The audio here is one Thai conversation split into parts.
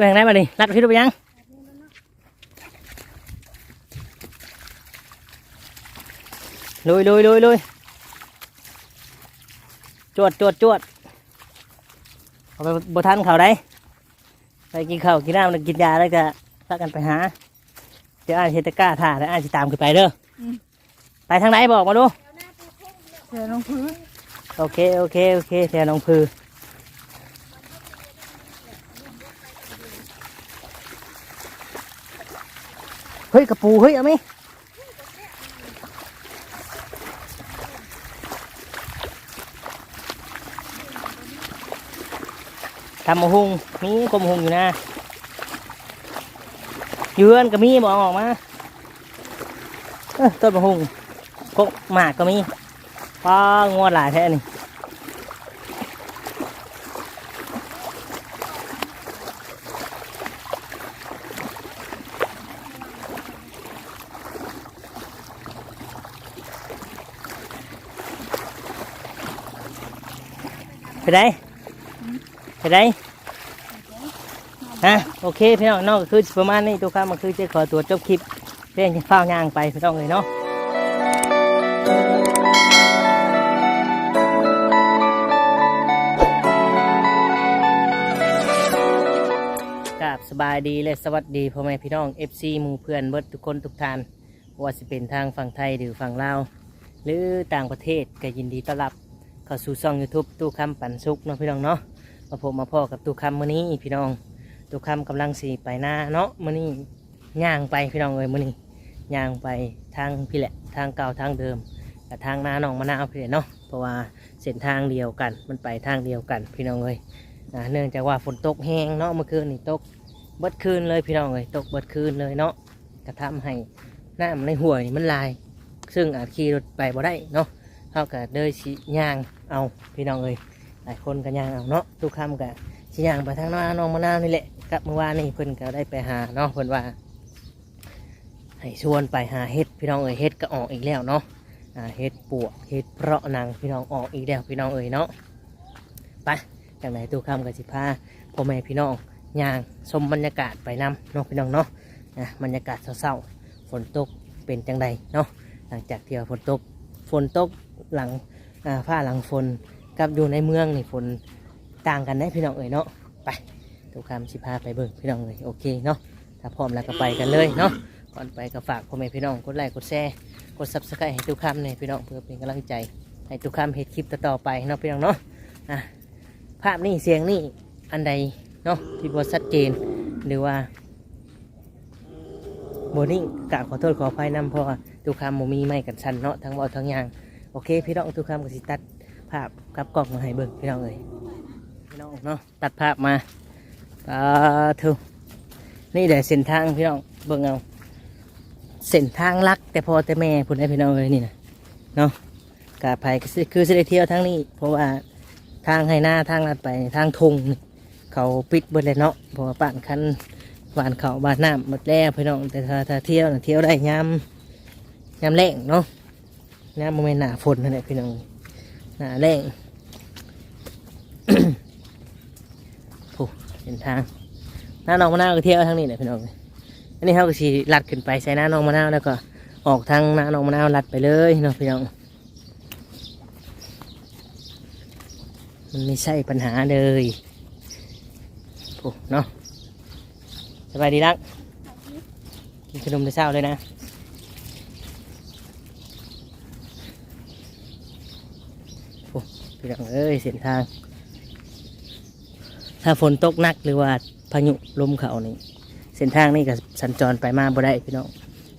ไปทางไหนมาดิรัดพี่ดูไปยังลุยลุยลุยลุยจวดจวดจวดเอาไปบทันเขาได้ไปกินข้าวกินน้ำแล้วกินยาแล้วจะพากันไปหาเดี๋ยวอาจจะตะกร้าถ่าแล้วอาจจะตามขึ้นไปเด้ออไปทางไหนบอกมาดู เดี๋ยวลงพื้นโอเคโอเคโอเคแถวหนองพือ เฮ้ยกระปูเฮ้ยเอาไหมทำมะฮุงมีกลมะฮุงอยู่นะอยืนก็มีบอกออกมาต้นมะฮุงกกหมากก็มีป้างวดหลายแท้นี่ ไปได้ไปได้ฮะโอเคพี่น้องนอกก็คือประมาณนี้ตัวข้ามมันคือจะขอตัวจบคลิปเรื่องจะเฝ้ายางไปพี่น้องเลยเนาะกับสบายดีและสวัสดีพ่อแม่พี่น้อง FC หมู่เพื่อนเบิดทุกคนทุกท่านบ่ว่าสิเป็นทางฝั่งไทยหรือฝั่งลาวหรือต่างประเทศก็ยินดีต้อนรับ เข้าสู่ช่อง YouTube ตู้คำปันสุกเนาะพี่น้องเนาะมาพบมาพ่อกับตู้คำมื้อนี้พี่น้องตู้คำกำลังสีไปหน้าเนาะมื้อนี้ย่างไปพี่น้องเอ้ยมื้อนี้ย่างไปทางพี่แหละทางเก่าทางเดิมกับทางหน้าหนองมะนาวพี่แหละเนาะเพราะว่าเส้นทางเดียวกันมันไปทางเดียวกันพี่น้องเอ้ยอ่าเนื่องจากว่าฝนตกแห้งเนาะเมื่อคืนนี่ตกเบิดคืนเลยพี่น้องเลยตกเบิดคืนเลยเนาะกระทำให้น้ำในห่วยมันลาย ซึ่งอาจขี่รถไปบ่ได้เนาะ เท่ากับเดินชิย่างเอาพี่น้องเลยหลายคนก็ย่างเอาเนาะทุกคำกับชิย่างไปทางน้าน้องมะนาวนี่แหละกับเมื่อวานนี่เพิ่นก็ได้ไปหาเนาะเพิ่นว่า ให้ชวนไปหาเห็ดพี่น้องเอ้ยเห็ดก็ออกอีกแล้วเนาะอ่าเห็ดปวกเห็ดเพราะนังพี่น้องออกอีกแล้วพี่น้องเอ้ยเนาะไปจากไหนตู้คำกับสิพาพ่อแม่พี่น้องย่างชมบรรยากาศไปนำเนาะพี่น้องเนาะอะบรรยากาศเศร้าๆฝนตกเป็นจังใดเนาะหลังจากที่ว่าฝนตกฝนตก หลังอ่าฟ้าหลังฝนกับอยู่ในเมืองนี่ฝนต่างกันได้พี่น้องเอ๋ยเนาะไปทุกคำสิพาไปเบิ่งพี่น้องเลยโอเคเนาะถ้าพร้อมแล้วก็ไปกันเลยเนาะก่อนไปก็ฝากพ่อแม่พี่น้องกดไลค์กดแชร์กดซับสไครต์ให้ทุกคำเนี่ยพี่น้องเพื่อเป็นกำลังใจให้ทุกคำเห็นคลิปต่อไปเนาะพี่น้องเนาะภาพนี่เสียงนี่อันใดเนาะที่บทชัดเจนหรือว่าโบนิ่งกะขอโทษขออภัยนำพราะว่าทุกคำโมมีไม่กันชันเนาะทั้งเบาทั้งยาง โอเค พี่น้องทุกคำก็สิตัดภาพกับกล้องมาให้เบิ่งพี่น้องเอ้ยพี่น้องเนาะตัดภาพมาปาทูนี่เดี๋ยวเส้นทางพี่น้องเบิ่งเอาเส้นทางลัก แต่พอแต่แม่พุ่นให้พี่น้องเลยนี่นะเนาะกะไผก็สิคือสิได้เที่ยวทั้งนี้ เพราะว่าทางให้หน้าทางลัดไปทางทงเขาปิดเบิดเลยเนาะเพราะว่าป่านคันหวานเขาบานน้ำหมดแล้วพี่น้องแต่ถ้าเที่ยวนะเที่ยวได้ยามยามแรงเนาะ ยามโมเมนต์หนาฝนนั่นแหละพี่น้องหนาแรงโอ้เห็นทางหน้าหนองมะนาวก็เที่ยวทางนี้แหละพี่น้องอันนี้เขาก็สีลัดขึ้นไปใส่หน้าหนองมะนาวแล้วก็ออกทางหน้าหนองมะนาวลัดไปเลยเนาะพี่น้องมันไม่ใช่ปัญหาเลยโอ้เนาะสบายดีนักกินขนมแต่เช้าเลยนะโอ้ พี่น้องเอ้ยเส้นทาง ถ้าฝนตกหนักหรือว่าพายุลมเขานี่เส้นทางนี่ก็สัญจรไปมาบ่ได้พี่น้อง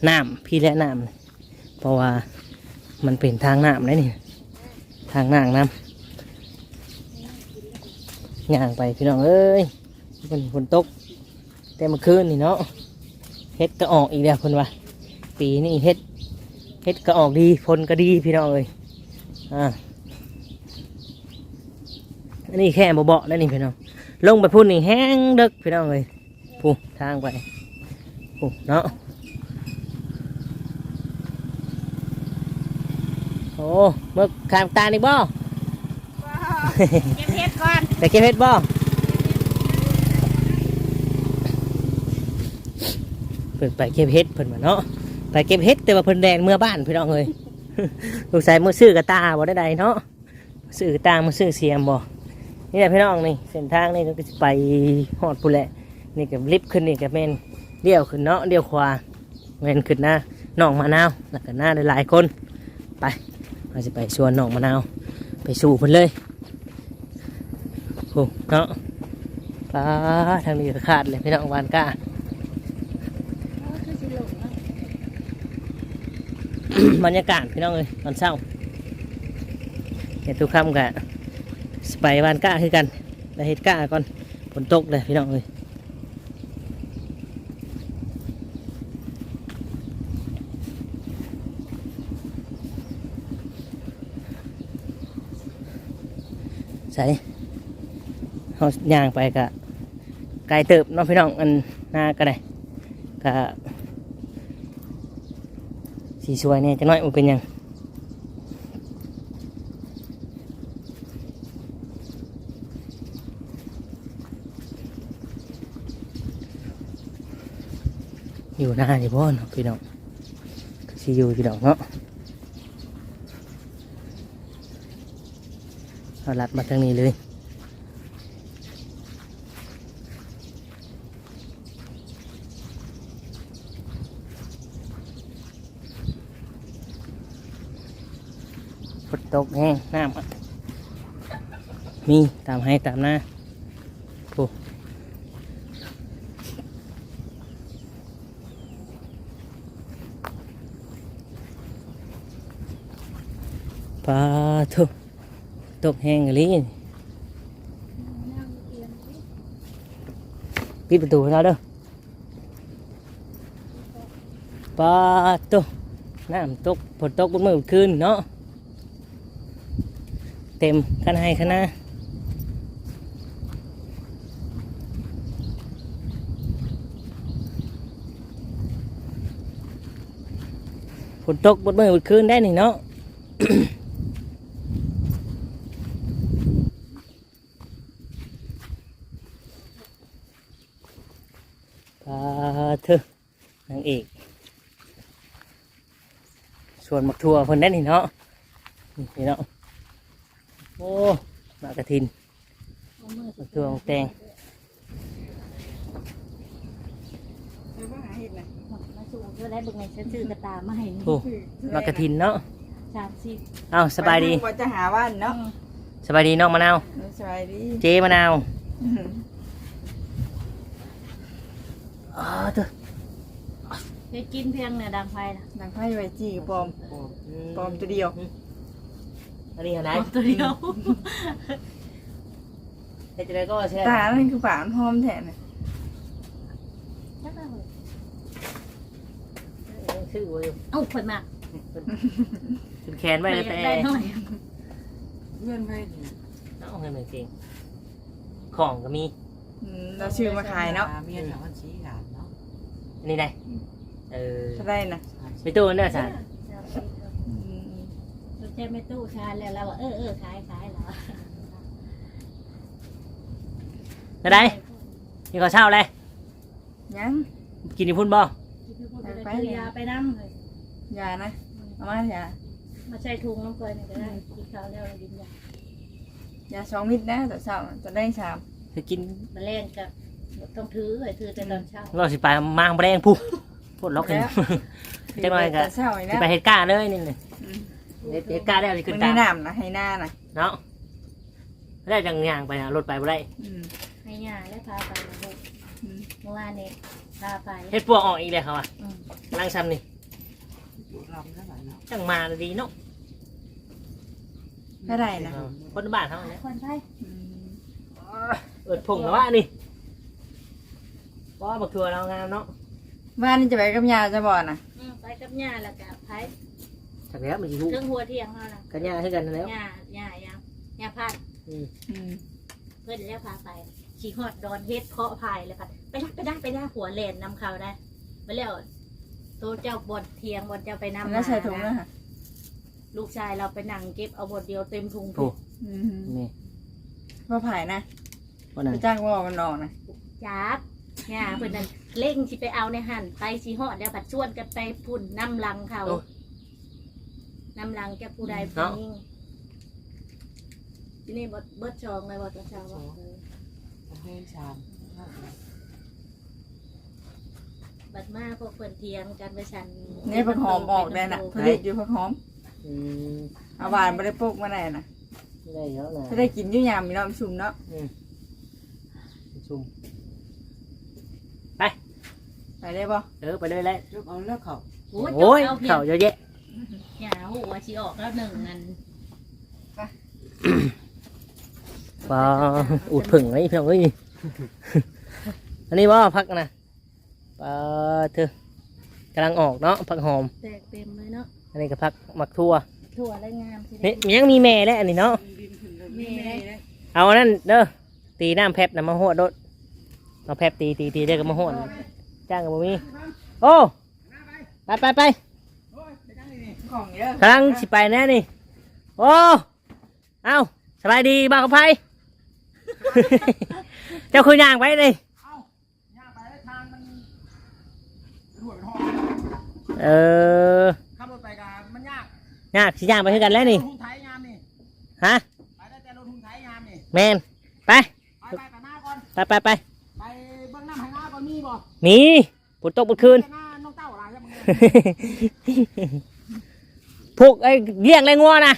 น้ำพี่และน้ำเพราะว่ามันเป็นทางน้ำเลยนี่ ทางน้ำน้ำย่างไปพี่น้องเอ้ยฝนฝนตก แต่เมื่อคืนนี่เนาะเฮ็ดก็ออกอีกแล้วคนว่าปีนี้เฮ็ดเฮ็ดก็ออกดีผลก็ดีพี่น้องเอ้ยอ่า อันนี้แค่บ่เบาๆแล้วนี่พี่น้องลงไปพุ่นนี่แห้งเดึกพี่น้องเอ้ยผู้ทางไปผู้เนาะโอ้เมื่อขามตานี่บ่เก็บเห็ดก่อนแต่เก็บเฮ็ดบ่พิ่นไปเก็บเห็ดเพิ่นมาเนาะไปเก็บเห็ดแต่ว่าเพิ่นแดนเมื่อบ้านพี่น้องเอ้ยลูกชายมือซื้อกระตาบ่ได้ใดเนาะซื้อกระตามือซื้อเสียมบ่ นี่แหละพี่น้องนี่เส้นทางนี่ก็จะไปฮอดพุ่นแหละนี่ก็ลิฟต์ขึ้นนี่ก็แม่นเลี้ยวขึ้นเนาะเลี้ยวขวาแม่นขึ้นหน้าน้องมะนาวแล้วก็หน้าได้หลายคนไปเราจะไปชวนน้องมะนาวไปสู่เพิ่นเลยโอ้เนาะปลาทางนี้ก็ขาดเลยพี่น้องวานก้าบรรยากาศพี่น้องเลยตอนเช้าเห็ดทุกคำกะส ไปวานก้าคือกันแต่เห็ดก้าก่อนฝนตกเลยพี่น้องเลยใส่เขาย่างไปกะไกลเติบเน้องพี่น้องอันหน้าก็ได้กะสีสวยเนี่ยจะน้อยมันเป็นยัง อยู่หน้านี่พ่อเนาะพี่น้องสีอยู่พี่น้องเนาะเอาลัดมาทางนี้เลยฝนตกแห้งน้ำมีตามให้ตามหน้าโอ้ปลาทุ ตกแห้งอะไรนี่ปิดประตูให้เราเด้อปลาตุน้ำตกฝนตกบนมือคืนเนาะ เต็มขนาดขนาดฝนตกบนมือคืนได้หนึ่งเนาะ ปลาเถอะนางเอก ส่วนหมักทัวคนได้หนึ่งเนาะนี่เนาะโอ้มากระทินมะเขือแตงมาสู่เธอได้บึงไงฉันซื้อกระตามาให้นี่โอ้มากระทินเนาะสามสิบเอ้าสบายดีว่าจะหาว่านเนาะสบายดีน้องมะนาวสบายดีเจมะนาวอ๋อเถอะ ได้กินเพียงเนี่ยดังไฟนะนางไพ่ไวจีกับปอมปอมตัวเดียวอันนี้อะไรตัวเดียวเฮ็ดจะได้ก็ใช่ ตานั่นคือป่านหอมแทนน่ะชื่อไว้อยู่เอ้าคนมากขึ้นแขนไว้แล้วแต่ได้หน่อยเงื่อนไพ่เอาเงินหนึ่งจริงของก็มีเราชื่อมาขายเนาะ เมียถามวันชี้กันเนาะอันนี้ได้ เออเท่าได้นะไปตู้เนี่ยสารเราแจ้ไม่ตู้ชาแล้วเราว่าเออเออขายขายแล้วนะได้นี่ขอเช่าเลยยัง กินอีพุ่นบ่ไปยาไปน้ำเลยยานะเอามาอย่ามาใช้ถุงน้ำเกลือนี่ก็ได้กินข้าวแล้วกินยายาสองมิตรนะแต่เช้าจะได้สามจะกินมาเล่นกับต้องถือเลยถือแต่ตอนเช้า เราสิไปมางแรงผู้ พูดล็อกกันจังหน่อยก็แต่เช้าอีกสิแล้วไปเหตุการณ์เลยนี่เลยเหตุการณ์ได้อะไรขึ้มันนตาไม่มน้ำนะให้หน้านะเนาะไม่ได้จังยางไปนะรถไปบ่ได้อืมให้ยาและพาไปเมื่อวานนี้พาไปเฮ็ดปวกออกอีกเลยเขาอะลังซ้ำนี่อยู่ลำนั่นแหละเนาะจังมาดีเนาะเท่าไหร่นะเออคนบ้านเขาเนี่ยคนไปอืมเอิดผงแล้วว่านี่ว่าบักทัวเรางามเนาะ บ้านนี่จะไปกับยาจะบ่อนะไปกับยาแล้วกับไผ่จากแล้วมันจะรู้เครื่องหัวเที่ยงเขานะกันยาให้กันแล้วยาหญ้ายังหญ้าพันธุ์อืมอืมเพื่อนแล้วพาไปขี่ฮอดดอนเฮ็ดเพาะพายเลยค่ะไปได้ไปได้ไปได้หัวเลนนำเขาได้ไปแล้วโตเจ้าบดเทียงบดเจ้าไปนำแล้วใส่ถุงมานะฮะลูกชายเราไปนั่งเก็บเอาบดเดียวเต็มถุงถูกอืมนี่ว่าไผ่นะวันนั้นไปจ้างว่ามันนอนนะจับ เนี่ยเพิ่นนั่นเล่งสิไปเอาในหันไปสิฮอดแล้วผัดชวนกันไปพุ่นน้ำลังเขาน้ำลังแกผู้ใดผู้หญิงที่นี่เบิดเบิดชองเลยบ่ตอนเช้าว่าเออประเภทชามบัดมาพวกเพิ่นเทียงกันไปฉันนี่ผักหอมออกได้น่ะผลิตอยู่ผักหอมอืมเอาหวานบ่ได้ปลูกมาได้น่ะได้แล้วนะจะได้กินอยู่ยามมีน้ำชุ่มเนาะซุ่ม ไปได้บ่เออไปเลยแหละลูกเอาเลิกเขาโอ้ยโอ้ยเอาเพียเข่างเยอะแยะหยาหัวชีออกแล้วหนึ่งอันปลาอุดผึ่งไอ้พี่น้องเอ้ยอันนี้ว่าพักนะปลาเธอกำลังออกเนาะผักหอมแตกเต็มเลยเนาะอันนี้ก็พักหมักทั่วถั่วและงามสินี่ยังมีแม่แล้วอันนี้เนาะดินขึ้นเลยมีแม่เลยเอาอันนั้นเด้อตีน้ำแพบนะมาหวดโดดเอาแพบตีตีตีได้ก็มาหวด จ้างกับบ่มีโอ้ไปไปไปของเยอะกำลังสิไปแน่นี่โอ้เอาสบายดีบ้างกับไพเจ้าคือย่างไปเลยย่าไปแล้วทางมันรวยเป็นห้องเออขับรถไปกันมันยากยากสิย่างไปคือกันแล้วนี่รถทุนไทยงามนี่ฮะไปได้แต่รถทุนไทยงามนี่แมนไปไปไปกับหน้าก่อนไป บ่มีปุดตกปุดคืนแต่หน้าน้องเต้าอะไรใช่ไหมพวกไอ้เลี้ยงไรงัวนะ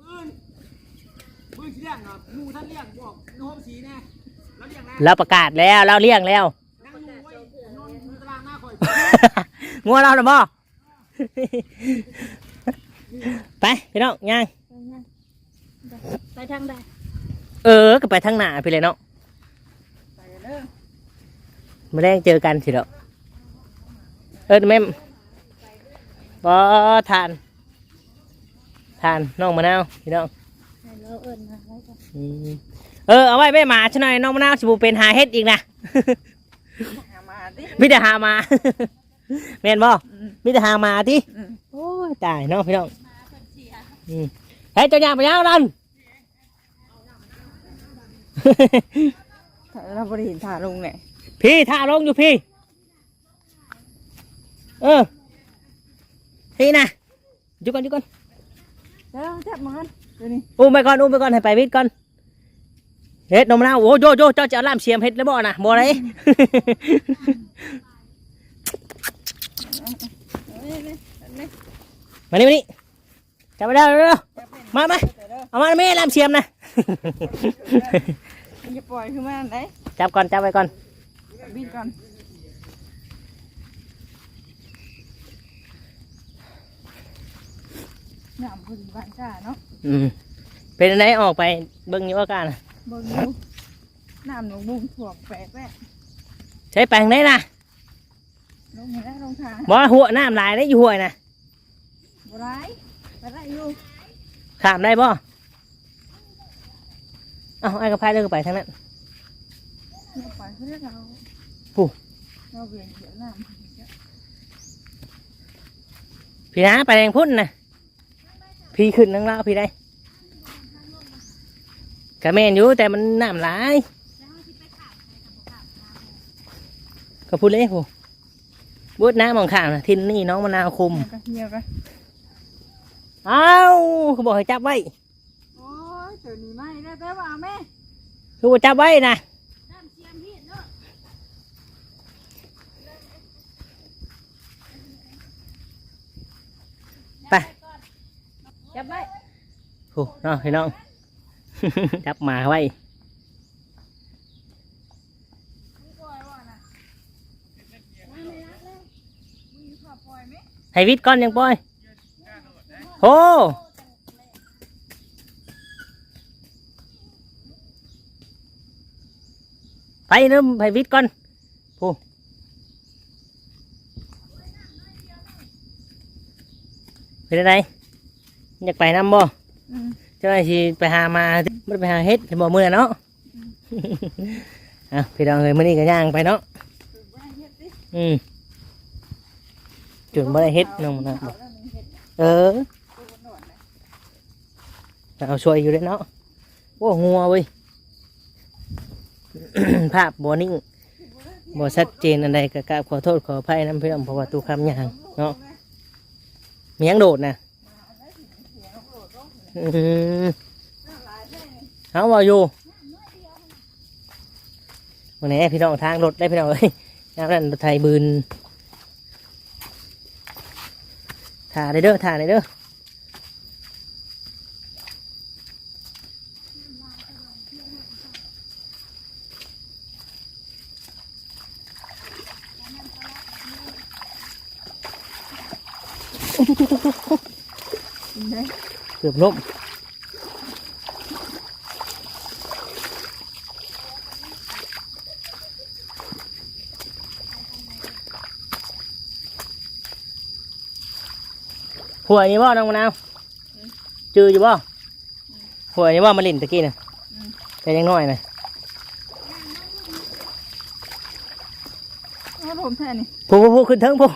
บื้นบื้นสีเลี้ยงอะงูท่านเลี้ยงบอกนูห้องสีแน่แล้วเลี้ยงแล้วเราประกาศแล้วเราเลี้ยงแล้ว นั่งงูไว้นอนอยู่ตารางหน้าคอยงัวเราหรือบ่ ไปพี่น้องย่าง ไปทางใด เออก็ไปทางหน้าพี่เลยเนาะไปเด้อ มาแรงเจอกันสิเด้อเออแม่มบอทาน ทานน้องมะนาวพี่น้องให้เราเอิ้นมาไว้ก่อนอืมเออเอาไว้ไม่หมาชหน่อยน้องมะนาวสิบูเป็นหาเฮ็ดอีกนะหามาดิมิแต่หามาแม่นบ่อืมมิแต่หามาที่อืมโอ้ยตายเน้องพี่น้องอืมเฮ้ยเจ้าย่างไปย่างนั่นถ้าเราบ่ได้เห็นถ่าลงเนี่ย พี่ท่าลงอยู่พี่ เออ พี่นะหยุดก่อนหยุดก่อนเด้อจับมันดูนี่อุ้มไปก่อนอุ้มไปก่อนให้ไปวิทย์ก่อนเฮ็ดนมมะนาวโอ้โยโยเจ้าจะเอาล่ามเสียมเฮ็ดแล้วบ่นะบ่ได้มานี่มานี่จับไปได้เร็วๆมามาเอามาไม่ล่ามเสียมนะมันจะปล่อยขึ้นมาไหนจับก่อนจับไว้ก่อน บินก่อนน้ำพุ่นบ้านจ้าเนาะอืมเป็นอะไรออกไปเบิ่งอยู่อาการน่ะเบิ่งดูน้ำหนูบุ้งถ่วงแปลกแวะใช้แปลงได้นะลงเห็นแล้วลงทางบ่หัวน้ำลายได้อยู่หัวนะบ่ร้ายไปได้อยู่ข้ามได้บ่เอ้าไอ้กระพายเลิกไปทางนั้นเนี่ยปล่อยเขาเรียกเรา ผู้เราเวียนเสียน้ำพี่นะไปแดงพุ่นนะพี่ขึ้นนั่งเล่าพี่ได้กระแมนอยู่แต่มันน้ำลายก็พูดเลยผู้บูดน้ำมองข้างนะทินนี่น้องมะนาวคุมก็เหี่ยวกันเอ้าเขาบอกให้จับไว้โอ้ยตัวนี้ไม่ได้แต่ว่าแม่คือว่าจับไว้นะ น้ำเสียมพี่เนาะ ไปจับไว้ผู้น้องพี่น้อง จับหมาไว้ให้วิทย์ก่อนยังปอยโอ้ไปเริ่มให้วิทย์ก่อน เป็นอะไรอยากไปน้ำบ่อืมเจ้าหน้าที่ไปหามาไม่ได้ไปหาเฮ็ดจะบอกมือน่ะเนาะอะพี่น้องเลยมื่อนี้ก็ย่างไปเนาะอืมจุดบ่ได้เฮ็ดน้องนะบอกเออเอาช่วยอยู่เลยเนาะโอ้งัวเว้ยภาพบอนิ่งบ่ชัดเจนอันใดก็กราบขอโทษขออภัยนํเพื่อนเพราะว่าตู้คำยางเนาะ มียังโดดนะเอาว่าอยู่วันนี้พี่น้องทางรถได้พี่น้องเลยยามนั้นรถไทยบืนถ่าได้เด้อถ่าได้เด้อ ได้ เกือบล้มหัวนี่บ่น้องมะนาวจืออยู่บ่หัวนี่บ่มาลินตะกี้น่ะแต่ยังน้อยน่ะเอาผมแท้นี่พูพูพูขึ้นเทิงพู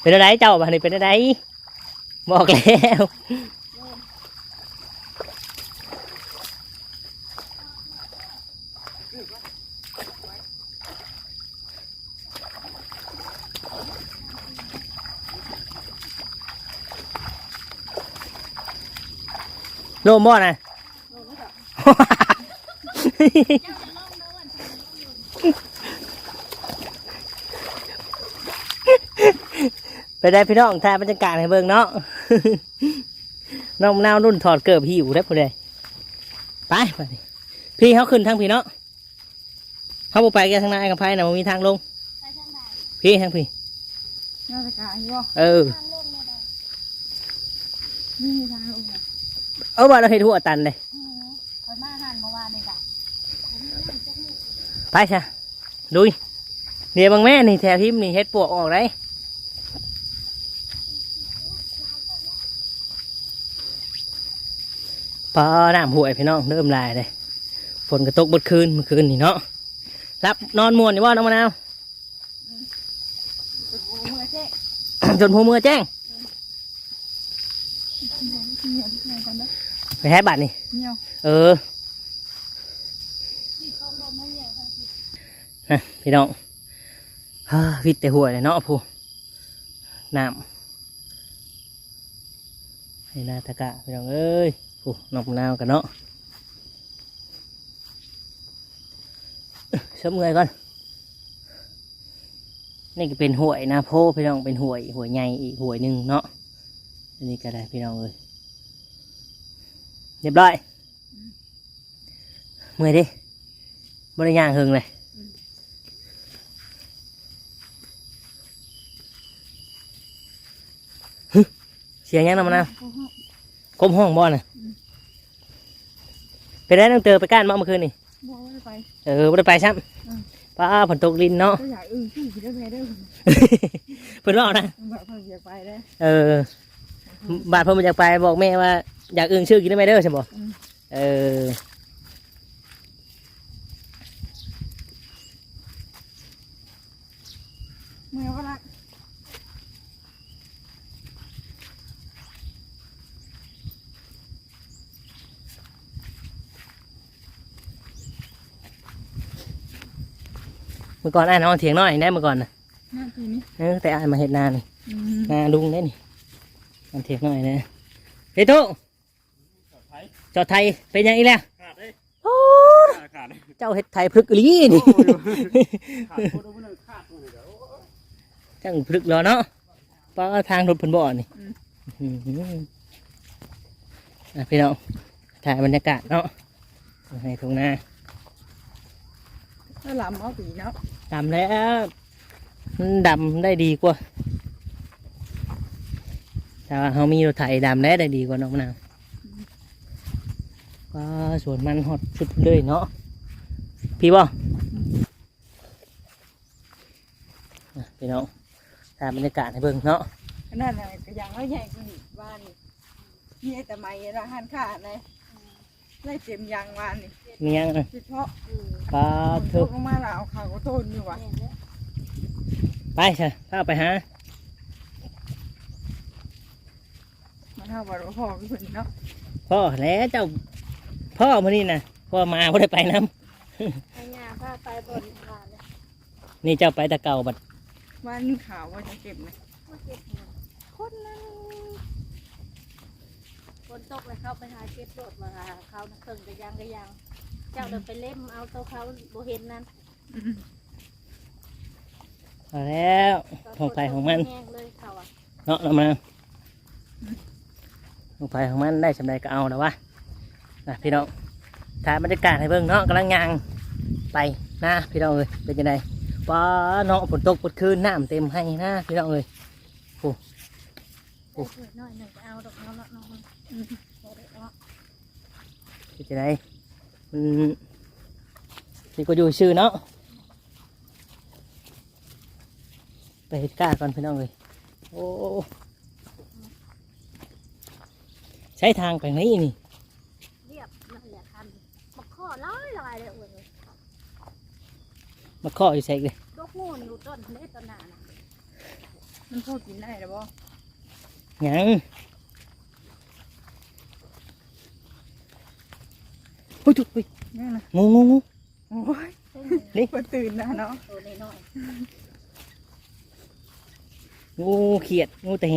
เป็นอะไรเจ้าบ้านนี่เป็นอะไร บอกแล้วโลมบ่นะ ไปได้พี่น้องถ่ายบรรยากาศให้เบิ่งเนาะ น้องมะนาวรุ่นถอดเกิบหิวได้ผู้ใดไปไปดิพี่เขาขึ้นทางพี่เนาะเขาบ่ไปแกทางหนายกับไพ่นะมันมีทางลง พี่ทางพี่น่าจะกายอยู่บ่เออนี่มีทางลงอะเอาว่าเราเห็นหัวตันเลยคนมาหันเมื่อวานนี่จ้ะไปช่ะดุยเดี๋ยวบางแม่นี่แถวทิมนี่เฮ็ดปวกออกได้ ปอน้ำห่วยพี่น้องเริ่มลายเลยฝนกระตกเบดคืนเมื่อคืนนี่เนาะรับนอนมวนนี่ว่าน้องมะนาวโอ้เมื่อเจ๊จนหัวมือแจ้งเหนียวเหนียวกันนะไปแฮบัตรนี่เหนียวเออนะพี่น้องฮ่าวิดแต่หัวเลยเนาะผู้น้ำให้นาตะกะพี่น้องเอ้ย ผู้นอกมะนาวกันเนาะเสมเงยก่อน นี่ก็เป็นหวยนะโพพี่น้องเป็นหวยหวยใหญ่อีกหวยหนึ่งเนาะอันนี้ก็ได้พี่น้องเอ้ยเรียบร้อยเมื่อยดิบริย่างหึงเลยฮึเสียงยังนำมานะก้มห้องบ่อน่ะ ไปได้ตั้งเตอไปก้านมาเมื่อคืนนี่บ่ได้ไปเออบ่ได้ไปซ้ำป้าฝนตกลินเนาะก็อยากอึ้งที่สิได้แพ้ได้อเพิ่นบอกนะแบบเพิ่นอยากไปได้อเออบาดเพิ่นมาอยากไปบอกแม่ว่าอยากอึ้งชื่อกินได้ไหมเด้อใช่บ่อืมเออ เมื่อก็รัก เมื่อก่อนอ้ายนอนเถียงน้อยได้เมื่อก่อนนะหน้าทีนี้เออแต่อ้ายมาเฮ็ดนานี่อืมนาลุงได้นี่มันเถียงน้อยนะเฮ้ยทุจอดไทยเป็นยังอีแล้วขาดเลยโอ้ขาดขาดเลยเจ้าเฮ็ดไทยพลึกอีหลีนี่ขาดคนเอาคนหนึ่งขาดคนหนึ่งเดี๋ยวจังพลึกแล้วเนาะป้าทางรถเพิ่นบ่อนี่อื้อหืออะพี่น้องถ่ายบรรยากาศเนาะให้ทุ่งนา ถ้าลำเอาปีเนาะดำแล้วมันดำได้ดีกว่า แต่ว่าเขามีรถไถดำได้ได้ดีกว่าน้องมะนาวก็สวนมันหดชุดเลยเนาะพี่บ่อะพี่น้องถ่ายบรรยากาศให้เบิ่งเนาะขนาดนั้นก็ยังเอาใหญ่กว่านี้บ้านนี่นี่แต่ไม่ละหันขาดเลย ไล่เต็มยางวานนี่มียังอะเฉพาะปลาฝนตเถึกกลงมาแล้วเอาขาวก็ต้นอยู่ว่ะไปใช่พาไปหามันเท่าว่าพ่อพี่เพิ่นเนาะพ่อแล้วเจ้าพ่อมานี่นะพ่อมาพ่ได้ไปน้ไอ้งามพาไปบนผ่านเลยนี่เจ้าไปแตะเก่าบัดบ้านข่าวว่าจะเก็บเลยมาเก็บเงินคนนั้น คนตกเลยเข้าไปหาเก็บโดดมาหาเขาน่ะเพิ่งกระยังกระยัง เจ้าเดินไปเล่มเอาตัวเขาโบเห็นนั้นเอาแล้วของไปของมันแห้งเลยเขาอะเนาะน้ำมันของไปของมันได้สำใดก็เอาแล้ววะนะพี่น้องถ่ายบรรยากาศให้เบิ่งเนาะกำลังยางไปนะพี่น้องเอ้ยเป็นยังไงป้าเนาะฝนตกฝนคืนน้ำเต็มให้นะพี่น้องเอ้ยโอ้ได้เกิดน้อยหนึ่งก็เอาดอกน้องน้องน้องอืมบ่ได้เอา เป็นยังไงมันนี่ก็อยู่ชื่อเนาะไปเฮ็ดกล้าก่อนพี่น้องเอ้ยโอ้ใช้ทางไปไหนนี่เรียบนั่นแหละคันมาข้อร้อยลายเลยอ้วนเลยมาข้ออยู่ใส่เลยดอกงูนอยู่ต้นเล็ต้นหนาน่ะมันพอกินได้หรือบ่หยัง เฮ้ยจุ๊บเฮ้ยนี่นะงูงูงูโอ้ยเพิ่งนี่มาตื่นนะเนาะตัวน้อยงูเขียดงูตะแห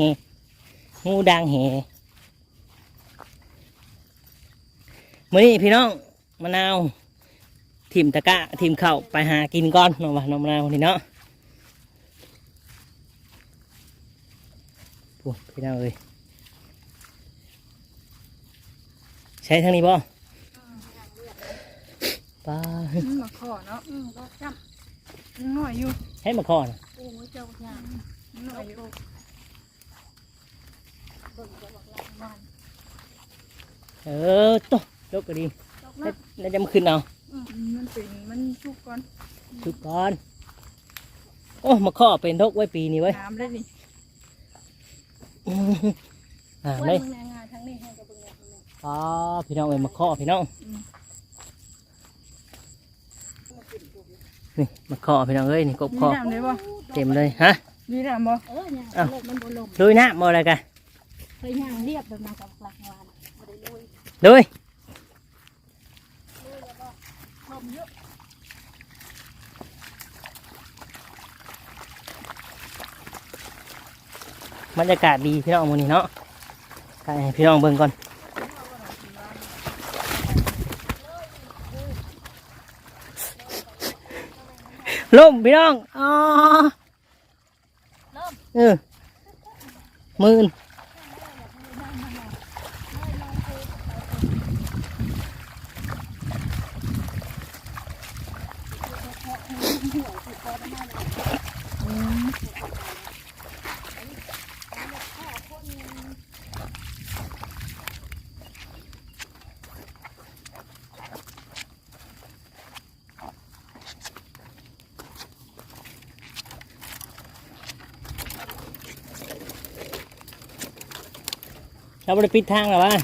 งูด่างแหมื่อนี้พี่น้องมะนาวทีมตะกะทีมเข่าวไปหากินก่อนเนาะวะน้องมะนาวนี่เนาะพวกพี่น้องเอ้ยใช้ทางนี้บ่ ปลามันมาขอเนาะๆอืมดอกจ้มันหน่อยอยู่ให้มาข้อนะำโอ้ยเจ้าหน้ามันหน่อยอยู่เบิ่งจะบอกละมันเออโตยกก็ดีดอกแล้วนะแล้วจะมาขึ้นเอาอืมมันเป็นมันชุกก่อนทุกก่อนโอ้มาข้อเป็นทกไว้ปีนี้ไว้ยน้ำได้ดิอื้อหืออ่าอ้วนเลยมึงแรงงานทั้งนี้ให้กับเบิ่งเนี่ยอ๋อพี่น้องเอ้ยมาข้อพี่น้อง นี่มาข้อพี่น้องเอ้ยนี่กบมีข้อน้ำได้บ่เต็มเลยฮะมีน้ำบ่เออเนี่ยอ้าวโลกมันบ่ลมลุยนะมาอะไรกันเคยย่างเรียบแบบมากับหลักวานบ่ได้ลุยลุยลมเยอะบรรยากาศดีพี่น้องมื้อนี้เนาะถ่ายให้พี่น้องเบิ่งก่อน ลมพี่น้องอ๋อเริ่มเออหมื่น เราไม่ได้ปิดทางหรอวะ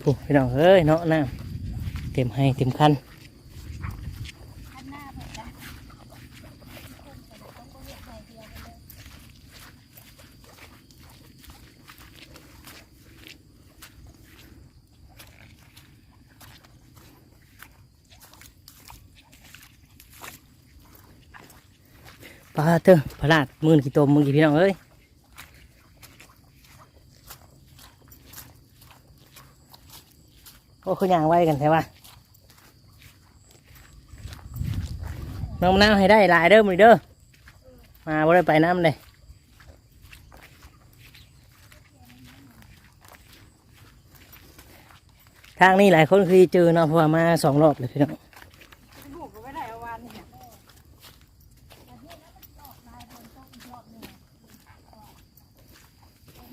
ผู้พี่น้องเฮ้ยเนาะน้ำเต็มให้เต็มคันหน้าเพิ่นจ้ะ ปลา เถอะพลาดมื่นกี่ตัวมึงกี่พี่น้องเอ้ยโอ้เขาย่างไว้กันใช่ปะน้องน้ำให้ได้หลายเด้อมือเด้อมาบ่ได้ไปน้ำเลยทางนี้หลายคนเคยเจอเนาะพราะว่ามาสองรอบเลยพี่น้อง ลูกก็ไม่ได้เอาวันนี่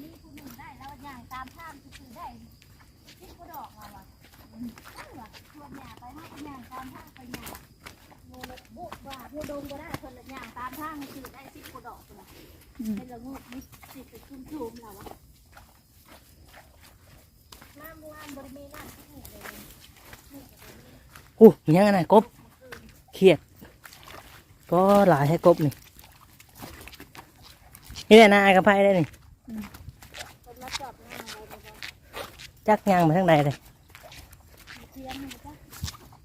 มีผู้หนึ่งได้แล้วย่างตามทางคือได้คิดบ่ดอกเราอะอืมนั่นว่ะชวนย่างไปเฮาก็ย่าง ตามทางไปย่างโมละบุกว่าผู้ดงก็ได้เพิ่นละย่างตามทางคือได้สิบกว่าดอกพุ่นน่ะเป็นละงูมีสิไปชุ่มๆแล้วอะน้ำวานบ่ได้มีน้ำที่นี่เลยอู้ยังไงนะกบเครียดก็หลายให้กบนี่นี่แหละนายกับไพ่ได้นี่คนจักยางมาทางใดเลยเทียมมันก็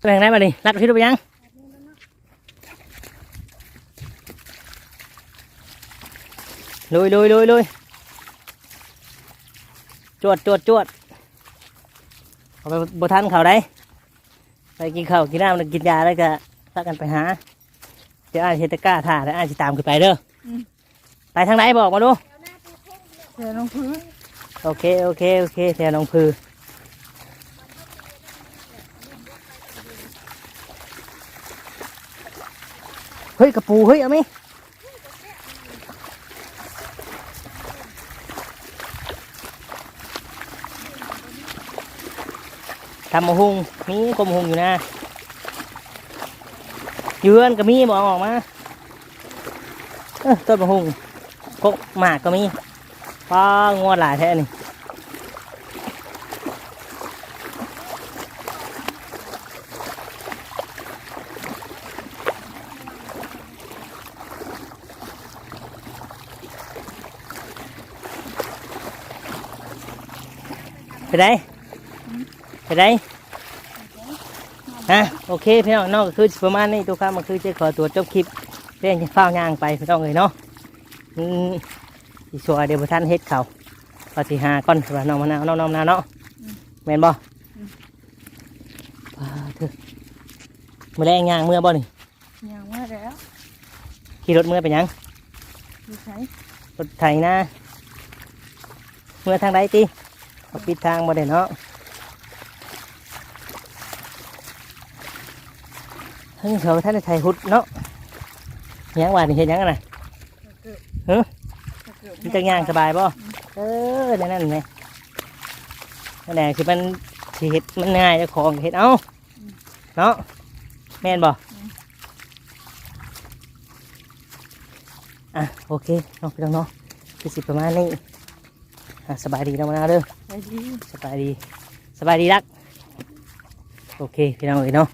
แรงได้มาดิรัดพี่ดูไปยังลุยลุยลุยลุยจวดจวดจวดเอาไปบทันเขาได้ ไปกินข้าวกินน้ำแล้วกินยาแล้วก็พากันไปหาเดี๋ยวอาจจะกล้าถ่าแล้วอาจจะตามขึ้นไปเด้ออไปทางไหนบอกมาดูเธอลงพื้นโอเคโอเคโอเคแทนน้องพือ ฮ้ยกระปูเฮ้ยเอาไหมทำมะฮุงมีกลมะฮุงอยู่นะอยือนก็มีบอกออกมาต้นมะฮุงกกหมากก็มีป้างวดหลายแท้นี่ ไปได้ไปได้ฮะโอเคพี่น้องนอกก็คือประมาณนี้ตัวครับมันคือจะขอตัวจบคลิปเรื่องเฝ้าย่างไปพี่น้องเลยเนาะอืมอีสัวเดี๋ยวบ่ท่านเฮ็ดเขาก็สิหาก่อนสำหรับน้องมะนาวน้องน้องมะนาวเนาะแม่นบ่ว้าเถอะมื่อแรงย่างเมื่อบ่นี่ยังมาแล้วขี่รถเมื่อไปหยังดูใช้รถไถนะ เมื่อทางใดติเอา ปิดทางบ่ได้เนาะเฮ้ยเขาท่านได้ไถหุดเนาะยังว่านี่เฮ็ดหยังกันน่ะเกิดมันจะย่างสบายบ่เออนั่นนั่นไงนั่นแหละคือมันเฮ็ดมันง่ายจ้าของเฮ็ดเอาเนาะแม่นบ่อะโอเคน้องพี่น้องเนาะคือสิประมาณนี้ อะสบายดีน้องมะนาวเด้อสบายดีสบายดีรักโอเคพี่น้องเอ้ยเนาะ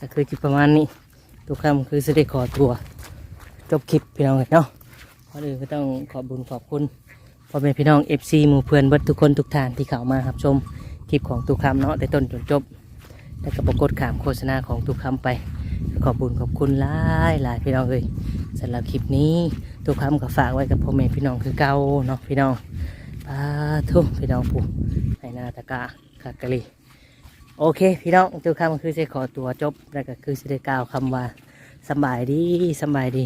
ก็คือจิประมาณนี้ทุกคำคือสิได้ขอตัวจบคลิปพี่น้องเอ้ยเนาะก่อนอื่นก็ต้องขอบบุญขอบคุณพ่อแม่พี่น้อง FC หมู่เพื่อนเบิดทุกคนทุกท่านที่เข้ามาครับชมคลิปของตุกคำเนาะแต่ต้นจนจบ แล้วก็ปรากฏขามโฆษณาของตุกคำไป ขอบบุญขอบคุณหลายหลายพี่น้องเอ้ยสำหรับคลิปนี้ตุกคำก็ฝากไว้กับพ่อแม่พี่น้องคือเก่าเนาะพี่น้อง ปาทุพี่น้องผู้ให้หนาตะกะคากะลีโอเค พี่น้องตุกคำก็คือจะขอตัวจบแล้วก็คือจะได้กล่าวคำว่าสบายดีสบายดี